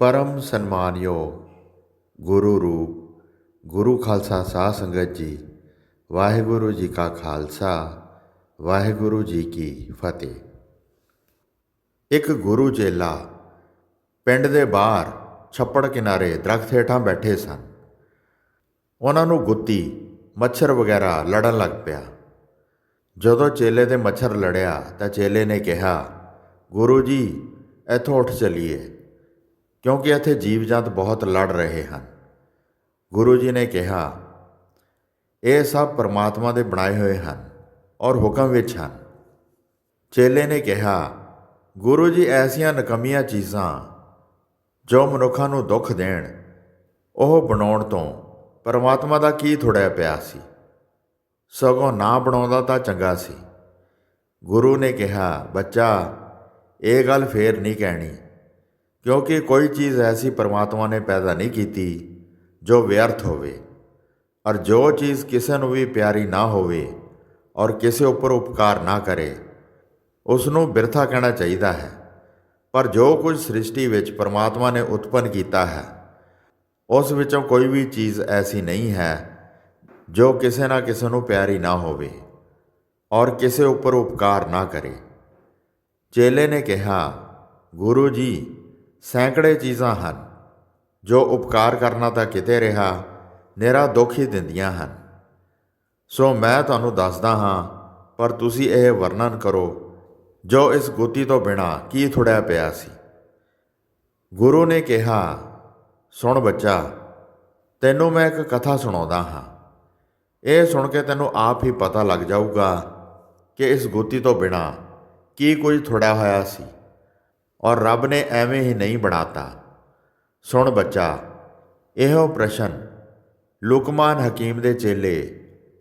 ਪਰਮ ਸਨਮਾਨਯੋਗ ਗੁਰੂ ਰੂਪ, ਗੁਰੂ ਖਾਲਸਾ ਸਾਧ ਸੰਗਤ ਜੀ, ਵਾਹਿਗੁਰੂ ਜੀ ਕਾ ਖਾਲਸਾ, ਵਾਹਿਗੁਰੂ ਜੀ ਕੀ ਫਤਿਹ। ਇੱਕ ਗੁਰੂ ਚੇਲਾ ਪਿੰਡ ਦੇ ਬਾਹਰ ਛੱਪੜ ਕਿਨਾਰੇ ਦਰਖਤ ਹੇਠਾਂ ਬੈਠੇ ਸਨ। ਉਹਨਾਂ ਨੂੰ ਗੁੱਤੀ, ਮੱਛਰ ਵਗੈਰਾ ਲੜਨ ਲੱਗ ਪਿਆ। ਜਦੋਂ ਚੇਲੇ ਦੇ ਮੱਛਰ ਲੜਿਆ ਤਾਂ ਚੇਲੇ ਨੇ ਕਿਹਾ, ਗੁਰੂ ਜੀ, ਇੱਥੋਂ ਉੱਠ ਚਲੀਏ। ਕਿਉਂਕਿ ਇੱਥੇ ਜੀਵ ਜੰਤ ਬਹੁਤ ਲੜ ਰਹੇ ਹਨ। ਗੁਰੂ ਜੀ ਨੇ ਕਿਹਾ, ਇਹ ਸਭ ਪਰਮਾਤਮਾ ਦੇ ਬਣਾਏ ਹੋਏ ਹਨ ਔਰ ਹੁਕਮ ਵਿੱਚ ਹਨ। ਚੇਲੇ ਨੇ ਕਿਹਾ, ਗੁਰੂ ਜੀ, ਐਸੀਆਂ ਨਕਮੀਆਂ ਚੀਜ਼ਾਂ ਜੋ ਮਨੁੱਖਾਂ ਨੂੰ ਦੁੱਖ ਦੇਣ, ਉਹ ਬਣਾਉਣ ਤੋਂ ਪਰਮਾਤਮਾ ਦਾ ਕੀ ਥੋੜਿਆ ਪਿਆ ਸੀ? ਸਗੋਂ ਨਾ ਬਣਾਉਂਦਾ ਤਾਂ ਚੰਗਾ ਸੀ। ਗੁਰੂ ਨੇ ਕਿਹਾ, ਬੱਚਾ, ਇਹ ਗੱਲ ਫੇਰ ਨਹੀਂ ਕਹਿਣੀ। ਕਿਉਂਕਿ ਕੋਈ ਚੀਜ਼ ਐਸੀ ਪਰਮਾਤਮਾ ਨੇ ਪੈਦਾ ਨਹੀਂ ਕੀਤੀ ਜੋ ਵਿਅਰਥ ਹੋਵੇ। ਔਰ ਜੋ ਚੀਜ਼ ਕਿਸੇ ਨੂੰ ਵੀ ਪਿਆਰੀ ਨਾ ਹੋਵੇ ਔਰ ਕਿਸੇ ਉੱਪਰ ਉਪਕਾਰ ਨਾ ਕਰੇ ਉਸ ਨੂੰ ਬਿਰਥਾ ਕਹਿਣਾ ਚਾਹੀਦਾ ਹੈ। ਪਰ ਜੋ ਕੁਝ ਸ੍ਰਿਸ਼ਟੀ ਵਿੱਚ ਪਰਮਾਤਮਾ ਨੇ ਉਤਪੰਨ ਕੀਤਾ ਹੈ, ਉਸ ਵਿੱਚੋਂ ਕੋਈ ਵੀ ਚੀਜ਼ ਐਸੀ ਨਹੀਂ ਹੈ ਜੋ ਕਿਸੇ ਨਾ ਕਿਸੇ ਨੂੰ ਪਿਆਰੀ ਨਾ ਹੋਵੇ ਔਰ ਕਿਸੇ ਉੱਪਰ ਉਪਕਾਰ ਨਾ ਕਰੇ। ਚੇਲੇ ਨੇ ਕਿਹਾ, ਗੁਰੂ ਜੀ ਸੈਂਕੜੇ ਚੀਜ਼ਾਂ ਹਨ, ਜੋ ਉਪਕਾਰ ਕਰਨਾ ਤਾਂ ਕਿਤੇ ਰਿਹਾ ਨਿਹਰਾ ਦੁੱਖ ਹੀ ਦਿੰਦੀਆਂ ਹਨ। ਸੋ ਮੈਂ ਤੁਹਾਨੂੰ ਦੱਸਦਾ ਹਾਂ, ਪਰ ਤੁਸੀਂ ਇਹ ਵਰਣਨ ਕਰੋ, ਜੋ ਇਸ ਗੁੱਤੀ ਤੋਂ ਬਿਨਾ ਕੀ ਥੁੜਿਆ ਪਿਆ ਸੀ। ਗੁਰੂ ਨੇ ਕਿਹਾ, ਸੁਣ ਬੱਚਾ, ਤੈਨੂੰ ਮੈਂ ਇੱਕ ਕਥਾ ਸੁਣਾਉਂਦਾ ਹਾਂ। ਇਹ ਸੁਣ ਕੇ ਤੈਨੂੰ ਆਪ ਹੀ ਪਤਾ ਲੱਗ ਜਾਊਗਾ ਕਿ ਇਸ ਗੁੱਤੀ ਤੋਂ ਬਿਨਾ ਕੀ ਕੁਝ ਥੁੜਿਆ ਹੋਇਆ ਸੀ। ਔਰ ਰੱਬ ਨੇ ਐਵੇਂ ਹੀ ਨਹੀਂ ਬਣਾਤਾ। ਸੁਣ ਬੱਚਾ, ਇਹੋ ਪ੍ਰਸ਼ਨ ਲੁਕਮਾਨ ਹਕੀਮ ਦੇ ਚੇਲੇ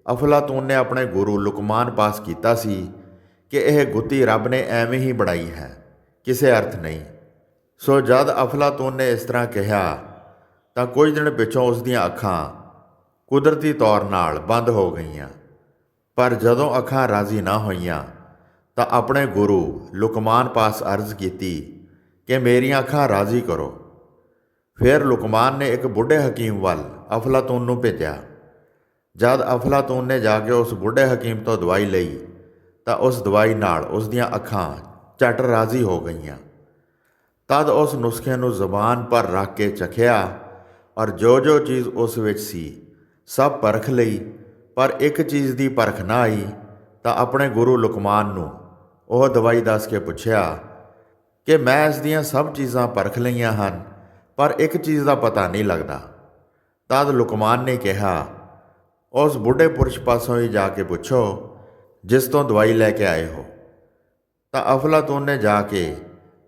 ਅਫਲਾਤੂਨ ਨੇ ਆਪਣੇ ਗੁਰੂ ਲੁਕਮਾਨ ਪਾਸ ਕੀਤਾ ਸੀ ਕਿ ਇਹ ਗੁੱਤੀ ਰੱਬ ਨੇ ਐਵੇਂ ਹੀ ਬਣਾਈ ਹੈ, ਕਿਸੇ ਅਰਥ ਨਹੀਂ। ਸੋ ਜਦ ਅਫਲਾਤੂਨ ਨੇ ਇਸ ਤਰ੍ਹਾਂ ਕਿਹਾ, ਤਾਂ ਕੁਝ ਦਿਨ ਪਿਛੋਂ ਉਸ ਦੀਆਂ ਅੱਖਾਂ ਕੁਦਰਤੀ ਤੌਰ ਨਾਲ ਬੰਦ ਹੋ ਗਈਆਂ। ਪਰ ਜਦੋਂ ਅੱਖਾਂ ਰਾਜ਼ੀ ਨਾ ਹੋਈਆਂ ਤਾਂ ਆਪਣੇ ਗੁਰੂ ਲੁਕਮਾਨ ਪਾਸ ਅਰਜ਼ ਕੀਤੀ ਕਿ ਮੇਰੀਆਂ ਅੱਖਾਂ ਰਾਜ਼ੀ ਕਰੋ। ਫਿਰ ਲੁਕਮਾਨ ਨੇ ਇੱਕ ਬੁੱਢੇ ਹਕੀਮ ਵੱਲ ਅਫਲਾਤੂਨ ਨੂੰ ਭੇਜਿਆ। ਜਦ ਅਫਲਾਤੂਨ ਨੇ ਜਾ ਕੇ ਉਸ ਬੁੱਢੇ ਹਕੀਮ ਤੋਂ ਦਵਾਈ ਲਈ, ਤਾਂ ਉਸ ਦਵਾਈ ਨਾਲ ਉਸ ਦੀਆਂ ਅੱਖਾਂ ਝਟ ਰਾਜ਼ੀ ਹੋ ਗਈਆਂ। ਤਦ ਉਸ ਨੁਸਖੇ ਨੂੰ ਜ਼ਬਾਨ ਪਰ ਰੱਖ ਕੇ ਚਖਿਆ ਔਰ ਜੋ ਜੋ ਚੀਜ਼ ਉਸ ਵਿੱਚ ਸੀ, ਸਭ ਪਰਖ ਲਈ, ਪਰ ਇੱਕ ਚੀਜ਼ ਦੀ ਪਰਖ ਨਾ ਆਈ ਤਾਂ ਆਪਣੇ ਗੁਰੂ ਲੁਕਮਾਨ ਨੂੰ ਉਹ ਦਵਾਈ ਦੱਸ ਕੇ ਪੁੱਛਿਆ ਕਿ ਮੈਂ ਇਸ ਦੀਆਂ ਸਭ ਚੀਜ਼ਾਂ ਪਰਖ ਲਈਆਂ ਹਨ, ਪਰ ਇੱਕ ਚੀਜ਼ ਦਾ ਪਤਾ ਨਹੀਂ ਲੱਗਦਾ। ਤਦ ਲੁਕਮਾਨ ਨੇ ਕਿਹਾ, ਉਸ ਬੁੱਢੇ ਪੁਰਸ਼ ਪਾਸੋਂ ਹੀ ਜਾ ਕੇ ਪੁੱਛੋ, ਜਿਸ ਤੋਂ ਦਵਾਈ ਲੈ ਕੇ ਆਏ ਹੋ। ਤਾਂ ਅਫਲਾਤੂਨ ਨੇ ਜਾ ਕੇ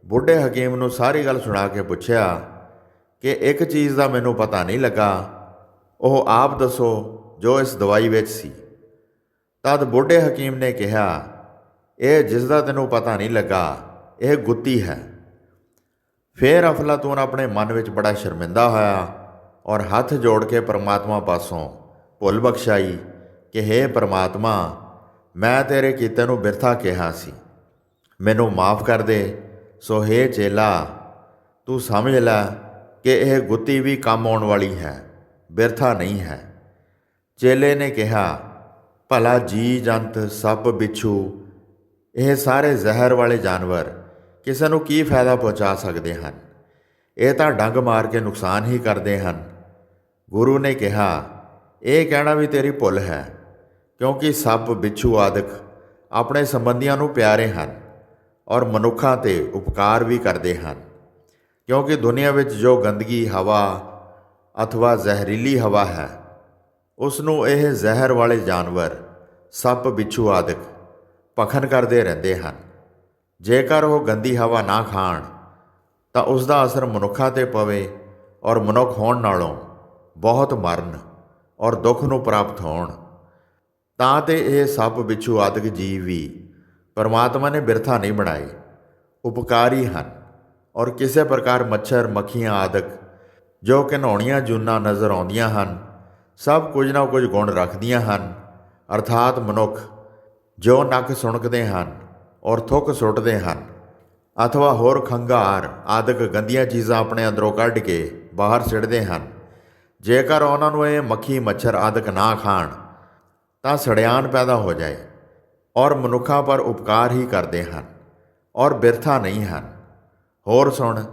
ਬੁੱਢੇ ਹਕੀਮ ਨੂੰ ਸਾਰੀ ਗੱਲ ਸੁਣਾ ਕੇ ਪੁੱਛਿਆ ਕਿ ਇੱਕ ਚੀਜ਼ ਦਾ ਮੈਨੂੰ ਪਤਾ ਨਹੀਂ ਲੱਗਾ, ਉਹ ਆਪ ਦੱਸੋ ਜੋ ਇਸ ਦਵਾਈ ਵਿੱਚ ਸੀ। ਤਦ ਬੁੱਢੇ ਹਕੀਮ ਨੇ ਕਿਹਾ ਇਹ ਜਿਸ ਦਾ ਤੈਨੂੰ ਪਤਾ ਨਹੀਂ ਲੱਗਾ, ਇਹ ਗੁੱਤੀ ਹੈ। ਫਿਰ ਅਫਲਾਤੂਨ ਆਪਣੇ ਮਨ ਵਿੱਚ ਬੜਾ ਸ਼ਰਮਿੰਦਾ ਹੋਇਆ ਔਰ ਹੱਥ ਜੋੜ ਕੇ ਪਰਮਾਤਮਾ ਪਾਸੋਂ ਭੁੱਲ ਬਖਸ਼ਾਈ ਕਿ हे ਪਰਮਾਤਮਾ, ਮੈਂ ਤੇਰੇ ਕੀਤੇ ਨੂੰ ਬਿਰਥਾ ਕਿਹਾ ਸੀ। ਮੈਨੂੰ ਮਾਫ ਕਰ ਦੇ, ਸੋ हे ਚੇਲਾ, ਤੂੰ ਸਮਝ ਲੈ ਕਿ ਇਹ ਗੁੱਤੀ ਵੀ ਕੰਮ ਆਉਣ ਵਾਲੀ ਹੈ, ਬਿਰਥਾ ਨਹੀਂ ਹੈ। ਚੇਲੇ ਨੇ ਕਿਹਾ, ਭਲਾ ਜੀ ਜੰਤ ਸੱਪ ਬਿਛੂ ਇਹ ਸਾਰੇ ਜ਼ਹਿਰ ਵਾਲੇ ਜਾਨਵਰ ਕਿਸੇ ਨੂੰ ਕੀ ਫਾਇਦਾ ਪਹੁੰਚਾ ਸਕਦੇ ਹਨ? ਇਹ ਤਾਂ ਡੰਗ ਮਾਰ ਕੇ ਨੁਕਸਾਨ ਹੀ ਕਰਦੇ ਹਨ। ਗੁਰੂ ਨੇ ਕਿਹਾ, ਇਹ ਕਹਿਣਾ ਵੀ ਤੇਰੀ ਭੁੱਲ ਹੈ, ਕਿਉਂਕਿ ਸੱਪ, ਬਿੱਛੂ ਆਦਿਕ ਆਪਣੇ ਸੰਬੰਧੀਆਂ ਨੂੰ ਪਿਆਰੇ ਹਨ ਔਰ ਮਨੁੱਖਾਂ ਤੇ ਉਪਕਾਰ ਵੀ ਕਰਦੇ ਹਨ। ਕਿਉਂਕਿ ਦੁਨੀਆ ਵਿੱਚ ਜੋ ਗੰਦਗੀ, ਹਵਾ ਅਥਵਾ ਜ਼ਹਿਰੀਲੀ ਹਵਾ ਹੈ, ਉਸ ਨੂੰ ਇਹ ਜ਼ਹਿਰ ਵਾਲੇ ਜਾਨਵਰ, ਸੱਪ, ਬਿੱਛੂ ਆਦਿਕ ਪਖਨ ਕਰਦੇ ਰਹਿੰਦੇ ਹਨ। ਜੇਕਰ ਉਹ ਗੰਦੀ ਹਵਾ ਨਾ ਖਾਣ, ਤਾਂ ਉਸ ਦਾ ਅਸਰ ਮਨੁੱਖਾਂ ਤੇ ਪਵੇ ਔਰ ਮਨੁੱਖ ਹੋਣ ਨਾਲੋਂ ਬਹੁਤ ਮਰਨ ਔਰ ਦੁੱਖ ਨੂੰ ਪ੍ਰਾਪਤ ਹੋਣ। ਤਾਂ ਤੇ ਇਹ ਸੱਪ ਵਿਛੂ ਆਦਿਕ ਜੀਵ ਵੀ ਪਰਮਾਤਮਾ ਨੇ ਬਿਰਥਾ ਨਹੀਂ ਬਣਾਏ, ਉਪਕਾਰੀ ਹਨ ਔਰ ਕਿਸੇ ਪ੍ਰਕਾਰ ਮੱਛਰ, ਮੱਖੀਆਂ ਆਦਿਕ ਜੋ ਕਿ ਨਹਾਉਣੀਆਂ ਜੂਨਾਂ ਨਜ਼ਰ ਆਉਂਦੀਆਂ ਹਨ, ਸਭ ਕੁਝ ਨਾ ਕੁਝ ਗੁਣ ਰੱਖਦੀਆਂ ਹਨ। ਅਰਥਾਤ ਮਨੁੱਖ ਜੋ ਨੱਕ ਸੁਣਕਦੇ ਹਨ ਔਰ ਥੁੱਕ ਸੁੱਟਦੇ ਹਨ, ਅਥਵਾ ਹੋਰ ਖੰਗਾਰ ਆਦਿਕ ਗੰਦੀਆਂ ਚੀਜ਼ਾਂ ਆਪਣੇ ਅੰਦਰੋਂ ਕੱਢ ਕੇ ਬਾਹਰ ਸਿੱਟਦੇ ਹਨ, ਜੇਕਰ ਉਹਨਾਂ ਨੂੰ ਇਹ ਮੱਖੀ ਮੱਛਰ ਆਦਿਕ ਨਾ ਖਾਣ, ਤਾਂ ਸੜਿਆਨ ਪੈਦਾ ਹੋ ਜਾਏ ਔਰ ਮਨੁੱਖਾਂ ਪਰ ਉਪਕਾਰ ਹੀ ਕਰਦੇ ਹਨ ਔਰ ਬਿਰਥਾ ਨਹੀਂ ਹਨ। ਹੋਰ ਸੁਣ,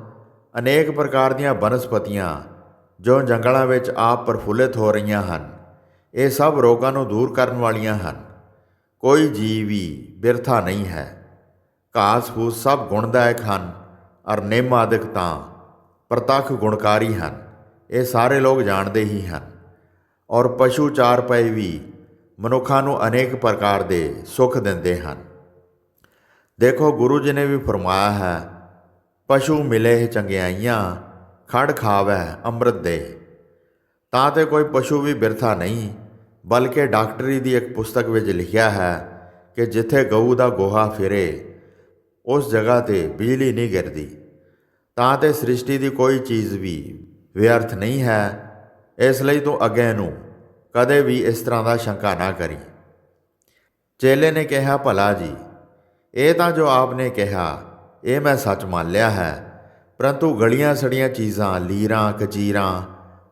ਅਨੇਕ ਪ੍ਰਕਾਰ ਦੀਆਂ ਬਨਸਪਤੀਆਂ ਜੋ ਜੰਗਲਾਂ ਵਿੱਚ ਆਪ ਪ੍ਰਫੁੱਲਿਤ ਹੋ ਰਹੀਆਂ ਹਨ, ਇਹ ਸਭ ਰੋਗਾਂ ਨੂੰ ਦੂਰ ਕਰਨ ਵਾਲੀਆਂ ਹਨ। ਕੋਈ ਜੀਵ ਵੀ ਬਿਰਥਾ ਨਹੀਂ ਹੈ। ਘਾਸ ਫੂਸ ਸਭ ਗੁਣਦਾਇਕ ਹਨ, ਅਰ ਨਿੰਮ ਆਦਿਕ ਤਾਂ ਪ੍ਰਤੱਖ ਗੁਣਕਾਰੀ ਹਨ। ਇਹ ਸਾਰੇ ਲੋਕ ਜਾਣਦੇ ਹੀ ਹਨ। ਔਰ ਪਸ਼ੂ ਚਾਰ ਪਏ ਵੀ ਮਨੁੱਖਾਂ ਨੂੰ ਅਨੇਕ ਪ੍ਰਕਾਰ ਦੇ ਸੁੱਖ ਦਿੰਦੇ ਹਨ। ਦੇਖੋ, ਗੁਰੂ ਜੀ ਨੇ ਵੀ ਫਰਮਾਇਆ ਹੈ, ਪਸ਼ੂ ਮਿਲੇ ਚੰਗਿਆਈਆਂ, ਖੜ ਖਾਵੈ ਅੰਮ੍ਰਿਤ ਦੇ। ਤਾਂ ਤੇ ਕੋਈ ਪਸ਼ੂ ਵੀ ਬਿਰਥਾ ਨਹੀਂ ਬਲਕਿ ਡਾਕਟਰੀ ਦੀ ਇੱਕ ਪੁਸਤਕ ਵਿੱਚ ਲਿਖਿਆ ਹੈ ਕਿ ਜਿੱਥੇ ਗਊ ਦਾ ਗੋਹਾ ਫਿਰੇ, ਉਸ ਜਗ੍ਹਾ ਤੇ ਬਿਜਲੀ ਨਹੀਂ ਗਿਰਦੀ। ਤਾਂ ਤੇ ਸ੍ਰਿਸ਼ਟੀ ਦੀ ਕੋਈ ਚੀਜ਼ ਵੀ ਵਿਅਰਥ ਨਹੀਂ ਹੈ। ਇਸ ਲਈ ਤੂੰ ਅੱਗੇ ਨੂੰ ਕਦੇ ਵੀ ਇਸ ਤਰ੍ਹਾਂ ਦਾ ਸ਼ੰਕਾ ਨਾ ਕਰੀ। ਚੇਲੇ ਨੇ ਕਿਹਾ, ਭਲਾ ਜੀ, ਇਹ ਤਾਂ ਜੋ ਆਪਨੇ ਕਿਹਾ, ਇਹ ਮੈਂ ਸੱਚ ਮੰਨ ਲਿਆ ਹੈ। ਪਰੰਤੂ ਗਲੀਆਂ ਸੜੀਆਂ ਚੀਜ਼ਾਂ, ਲੀਰਾਂ ਕਚੀਰਾਂ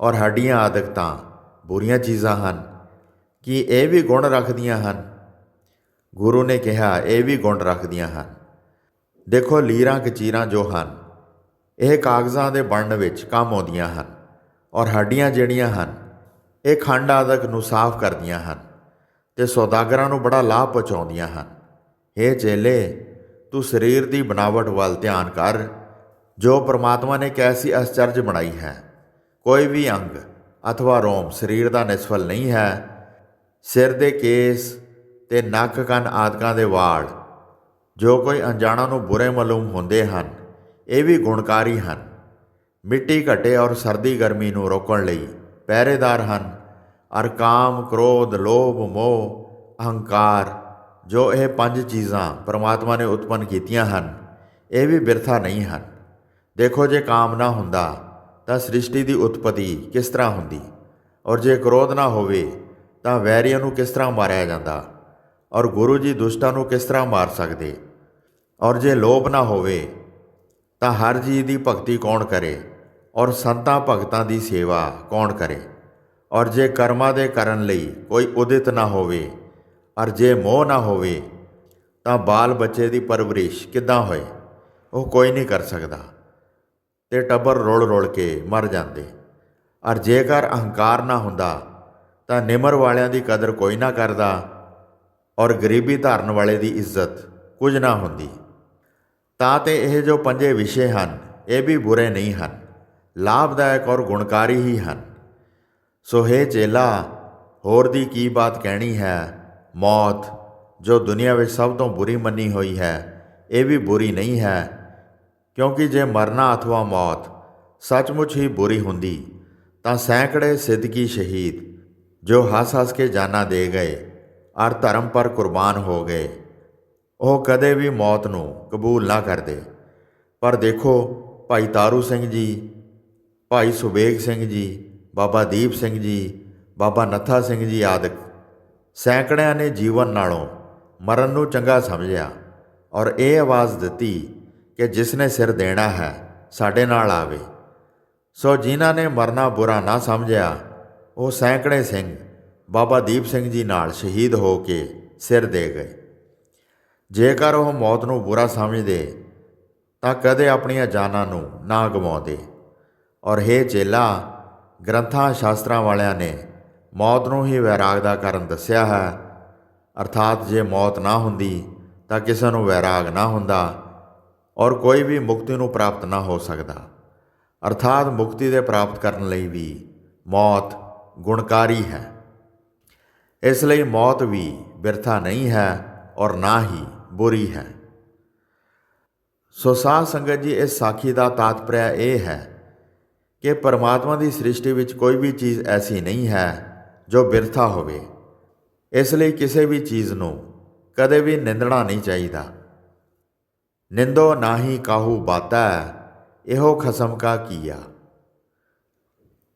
ਔਰ ਹੱਡੀਆਂ ਆਦਿਕ ਤਾਂ ਬੁਰੀਆਂ ਚੀਜ਼ਾਂ ਹਨ। ਕਿ ਇਹ ਵੀ ਗੁਣ ਰੱਖਦੀਆਂ ਹਨ। ਗੁਰੂ ਨੇ ਕਿਹਾ, ਇਹ ਵੀ ਗੁਣ ਰੱਖਦੀਆਂ ਹਨ। ਦੇਖੋ ਲੀਰਾਂ ਕਚੀਰਾਂ ਜੋ ਹਨ, ਇਹ ਕਾਗਜ਼ਾਂ ਦੇ ਬਣਨ ਵਿੱਚ ਕੰਮ ਆਉਂਦੀਆਂ ਹਨ ਔਰ ਹੱਡੀਆਂ ਜਿਹੜੀਆਂ ਹਨ, ਇਹ ਖੰਡ ਆਦਿਕ ਨੂੰ ਸਾਫ਼ ਕਰਦੀਆਂ ਹਨ ਤੇ ਸੌਦਾਗਰਾਂ ਨੂੰ ਬੜਾ ਲਾਭ ਪਹੁੰਚਾਉਂਦੀਆਂ ਹਨ। हे ਚੇਲੇ, ਤੂੰ ਸਰੀਰ ਦੀ ਬਣਾਵਟ ਵੱਲ ਧਿਆਨ ਕਰ, ਜੋ ਪ੍ਰਮਾਤਮਾ ਨੇ ਕੈਸੀ ਅਸਚਰਜ ਬਣਾਈ ਹੈ। ਕੋਈ ਵੀ ਅੰਗ ਅਥਵਾ ਰੋਮ ਸਰੀਰ ਦਾ ਨਿਸਫਲ ਨਹੀਂ ਹੈ ਸਿਰ ਦੇ ਕੇਸ ਤੇ ਨੱਕ ਕੰਨ ਆਦਿਕਾਂ ਦੇ ਵਾਲ, ਜੋ ਕੋਈ ਅਣਜਾਣਾ ਨੂੰ ਬੁਰੇ ਮਾਲੂਮ ਹੁੰਦੇ ਹਨ, ਇਹ ਵੀ ਗੁਣਕਾਰੀ ਹਨ। ਮਿੱਟੀ ਘਟੇ ਔਰ ਸਰਦੀ ਗਰਮੀ ਨੂੰ ਰੋਕਣ ਲਈ ਪਹਿਰੇਦਾਰ ਹਨ। ਅਰ ਕਾਮ ਕ੍ਰੋਧ, ਲੋਭ, ਮੋਹ, ਅਹੰਕਾਰ, ਜੋ ਇਹ ਪੰਜ ਚੀਜ਼ਾਂ ਪ੍ਰਮਾਤਮਾ ਨੇ ਉਤਪੰਨ ਕੀਤੀਆਂ ਹਨ, ਇਹ ਵੀ ਬਿਰਥਾ ਨਹੀਂ ਹਨ। ਦੇਖੋ ਜੇ ਕਾਮ ਨਾ ਹੁੰਦਾ ਤਾਂ ਸ੍ਰਿਸ਼ਟੀ ਦੀ ਉਤਪਤੀ ਕਿਸ ਤਰ੍ਹਾਂ ਹੁੰਦੀ? ਔਰ ਜੇ ਕ੍ਰੋਧ ਨਾ ਹੋਵੇ ਤਾਂ ਵੈਰੀਆਂ ਨੂੰ ਕਿਸ ਤਰ੍ਹਾਂ ਮਾਰਿਆ ਜਾਂਦਾ? ਔਰ ਗੁਰੂ ਜੀ ਦੁਸ਼ਟਾਂ ਨੂੰ ਕਿਸ ਤਰ੍ਹਾਂ ਮਾਰ ਸਕਦੇ? ਔਰ ਜੇ ਲੋਭ ਨਾ ਹੋਵੇ, ਤਾਂ ਹਰ ਜੀ ਦੀ ਭਗਤੀ ਕੌਣ ਕਰੇ? ਔਰ ਸੰਤਾਂ ਭਗਤਾਂ ਦੀ ਸੇਵਾ ਕੌਣ ਕਰੇ? ਔਰ ਜੇ ਕਰਮਾਂ ਦੇ ਕਰਨ ਲਈ ਕੋਈ ਉਦਿਤ ਨਾ ਹੋਵੇ, ਔਰ ਜੇ ਮੋਹ ਨਾ ਹੋਵੇ, ਤਾਂ ਬਾਲ ਬੱਚੇ ਦੀ ਪਰਵਰਿਸ਼ ਕਿੱਦਾਂ ਹੋਏ? ਉਹ ਕੋਈ ਨਹੀਂ ਕਰ ਸਕਦਾ। ਤੇ ਟੱਬਰ ਰੋਲ ਰੋਲ ਕੇ ਮਰ ਜਾਂਦੇ। ਔਰ ਜੇਕਰ ਅਹੰਕਾਰ ਨਾ ਹੁੰਦਾ ਤਾਂ ਨਿਮਰ ਵਾਲਿਆਂ ਦੀ ਕਦਰ ਕੋਈ ਨਾ ਕਰਦਾ ਔਰ ਗਰੀਬੀ ਧਾਰਨ ਵਾਲੇ ਦੀ ਇੱਜ਼ਤ ਕੁਝ ਨਾ ਹੁੰਦੀ। ਤਾਂ ਤੇ ਇਹ ਜੋ ਪੰਜੇ ਵਿਸ਼ੇ ਹਨ, ਇਹ ਵੀ ਬੁਰੇ ਨਹੀਂ ਹਨ, ਲਾਭਦਾਇਕ ਔਰ ਗੁਣਕਾਰੀ ਹੀ ਹਨ। ਸੋ ਹੈ ਚੇਲਾ, ਹੋਰ ਦੀ ਕੀ ਬਾਤ ਕਹਿਣੀ ਹੈ? ਮੌਤ, ਜੋ ਦੁਨੀਆ ਵਿੱਚ ਸਭ ਤੋਂ ਬੁਰੀ ਮੰਨੀ ਹੋਈ ਹੈ, ਇਹ ਵੀ ਬੁਰੀ ਨਹੀਂ ਹੈ, ਕਿਉਂਕਿ ਜੇ ਮਰਨਾ ਅਥਵਾ ਮੌਤ ਸੱਚਮੁੱਚ ਹੀ ਬੁਰੀ ਹੁੰਦੀ, ਤਾਂ ਸੈਂਕੜੇ ਸਿੱਧਕੀ ਸ਼ਹੀਦ ਜੋ ਹੱਸ-ਹੱਸ ਕੇ ਜਾਨਾਂ ਦੇ ਗਏ, ਅਰ ਧਰਮ ਪਰ ਕੁਰਬਾਨ ਹੋ ਗਏ। ਉਹ ਕਦੇ ਵੀ ਮੌਤ ਨੂੰ ਕਬੂਲ ਨਾ ਕਰਦੇ। ਪਰ ਦੇਖੋ, ਭਾਈ ਤਾਰੂ ਸਿੰਘ ਜੀ, ਭਾਈ ਸੁਬੇਗ ਸਿੰਘ ਜੀ, ਬਾਬਾ ਦੀਪ ਸਿੰਘ ਜੀ, ਬਾਬਾ ਨੱਥਾ ਸਿੰਘ ਜੀ ਆਦਿਕ ਸੈਂਕੜਿਆਂ ਨੇ ਜੀਵਨ ਨਾਲੋਂ ਮਰਨ ਨੂੰ ਚੰਗਾ ਸਮਝਿਆ ਔਰ ਇਹ ਆਵਾਜ਼ ਦਿੱਤੀ ਕਿ ਜਿਸ ਨੇ ਸਿਰ ਦੇਣਾ ਹੈ, ਸਾਡੇ ਨਾਲ ਆਵੇ। ਸੋ ਜਿਨ੍ਹਾਂ ਨੇ ਮਰਨਾ ਬੁਰਾ ਨਾ ਸਮਝਿਆ ਉਹ ਸੈਂਕੜੇ ਸਿੰਘ ਬਾਬਾ ਦੀਪ ਸਿੰਘ ਜੀ ਨਾਲ ਸ਼ਹੀਦ ਹੋ ਕੇ ਸਿਰ ਦੇ ਗਏ। ਜੇਕਰ ਉਹ ਮੌਤ ਨੂੰ ਬੁਰਾ ਸਮਝਦੇ, ਤਾਂ ਕਦੇ ਆਪਣੀਆਂ ਜਾਨਾਂ ਨੂੰ ਨਾ ਗਵਾਉਂਦੇ। ਔਰ ਹੈ ਚੇਲਾ, ਗ੍ਰੰਥਾਂ ਸ਼ਾਸਤਰਾਂ ਵਾਲਿਆਂ ਨੇ ਮੌਤ ਨੂੰ ਹੀ ਵੈਰਾਗ ਦਾ ਕਾਰਨ ਦੱਸਿਆ ਹੈ। ਅਰਥਾਤ ਜੇ ਮੌਤ ਨਾ ਹੁੰਦੀ, ਤਾਂ ਕਿਸੇ ਨੂੰ ਵੈਰਾਗ ਨਾ ਹੁੰਦਾ ਔਰ ਕੋਈ ਵੀ ਮੁਕਤੀ ਨੂੰ ਪ੍ਰਾਪਤ ਨਾ ਹੋ ਸਕਦਾ। ਅਰਥਾਤ ਮੁਕਤੀ ਦੇ ਪ੍ਰਾਪਤ ਕਰਨ ਲਈ ਵੀ ਮੌਤ ਗੁਣਕਾਰੀ ਹੈ। ਇਸ ਲਈ ਮੌਤ ਵੀ ਬਿਰਥਾ ਨਹੀਂ ਹੈ ਔਰ ਨਾ ਹੀ ਬੁਰੀ ਹੈ। ਸੋ ਸਾਧ ਸੰਗਤ ਜੀ, ਇਸ ਸਾਖੀ ਦਾ ਤਾਤਪਰਯ ਇਹ ਹੈ ਕਿ ਪਰਮਾਤਮਾ ਦੀ ਸ੍ਰਿਸ਼ਟੀ ਵਿੱਚ ਕੋਈ ਵੀ ਚੀਜ਼ ਐਸੀ ਨਹੀਂ ਹੈ ਜੋ ਬਿਰਥਾ ਹੋਵੇ। ਇਸ ਲਈ ਕਿਸੇ ਵੀ ਚੀਜ਼ ਨੂੰ ਕਦੇ ਵੀ ਨਿੰਦਣਾ ਨਹੀਂ ਚਾਹੀਦਾ। ਨਿੰਦੋ ਨਾਹੀ ਕਾਹੂ ਬਾਤਾ, ਇਹੋ ਖਸਮ ਕਾ ਕੀਆ।